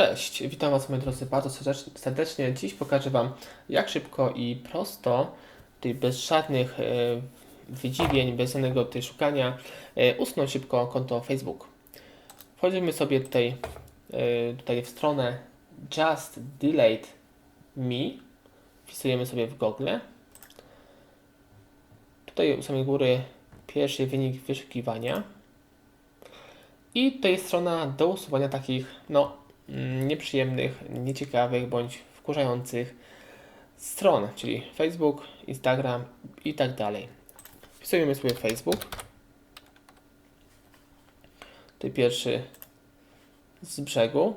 Cześć, witam Was moi drodzy bardzo serdecz- serdecznie. Dziś pokażę Wam jak szybko i prosto, bez żadnych e, wydziwień, bez żadnego tutaj szukania, e, usunąć szybko konto Facebook. Wchodzimy sobie tutaj, e, tutaj w stronę Just Delete Me, wpisujemy sobie w Google. Tutaj u samej góry pierwszy wynik wyszukiwania. I tutaj jest strona do usuwania takich, no, nieprzyjemnych, nieciekawych bądź wkurzających stron, czyli Facebook, Instagram i tak dalej. Wpisujemy sobie Facebook. Tutaj pierwszy z brzegu.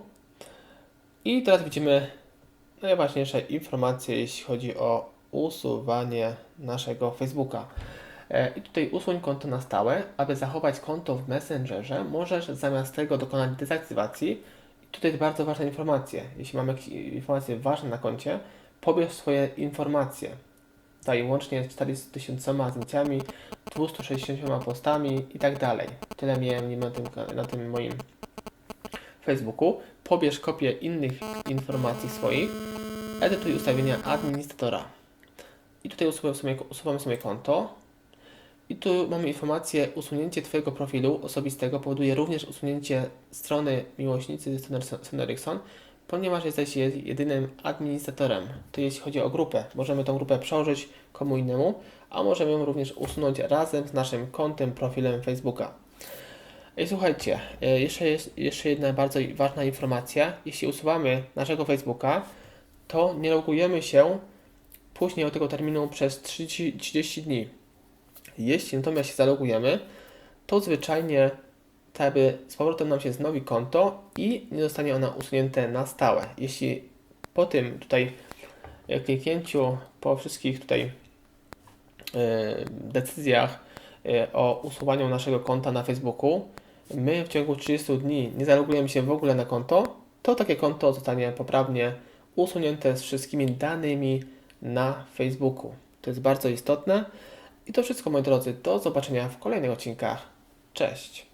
I teraz widzimy najważniejsze informacje, jeśli chodzi o usuwanie naszego Facebooka. E, I tutaj usuń konto na stałe. Aby zachować konto w Messengerze, możesz zamiast tego dokonać dezaktywacji. Tutaj bardzo ważna informacja. Jeśli mamy jakieś informacje ważne na koncie, pobierz swoje informacje. Tutaj łącznie z 40 tysiącoma zdjęciami, 260 postami i tak dalej. Tyle miałem na tym, na tym moim Facebooku. Pobierz kopię innych informacji swoich. Edytuj ustawienia administratora. I tutaj usuwamy sobie, usuwamy sobie konto. I tu mamy informację, usunięcie Twojego profilu osobistego powoduje również usunięcie strony miłośnicy Sony Ericsson, ponieważ jesteś je- jedynym administratorem. To jeśli chodzi o grupę, możemy tą grupę przełożyć komu innemu, a możemy ją również usunąć razem z naszym kontem, profilem Facebooka. I słuchajcie, e, jeszcze, jest, jeszcze jedna bardzo ważna informacja. Jeśli usuwamy naszego Facebooka, to nie logujemy się później od tego terminu przez 30, 30 dni. Jeśli natomiast się zalogujemy, to zwyczajnie jakby z powrotem nam się wznowi konto i nie zostanie ono usunięte na stałe. Jeśli po tym tutaj e, kliknięciu po wszystkich tutaj e, decyzjach e, o usuwaniu naszego konta na Facebooku, my w ciągu 30 dni nie zalogujemy się w ogóle na konto, to takie konto zostanie poprawnie usunięte z wszystkimi danymi na Facebooku. To jest bardzo istotne. I to wszystko, moi drodzy. Do zobaczenia w kolejnych odcinkach. Cześć!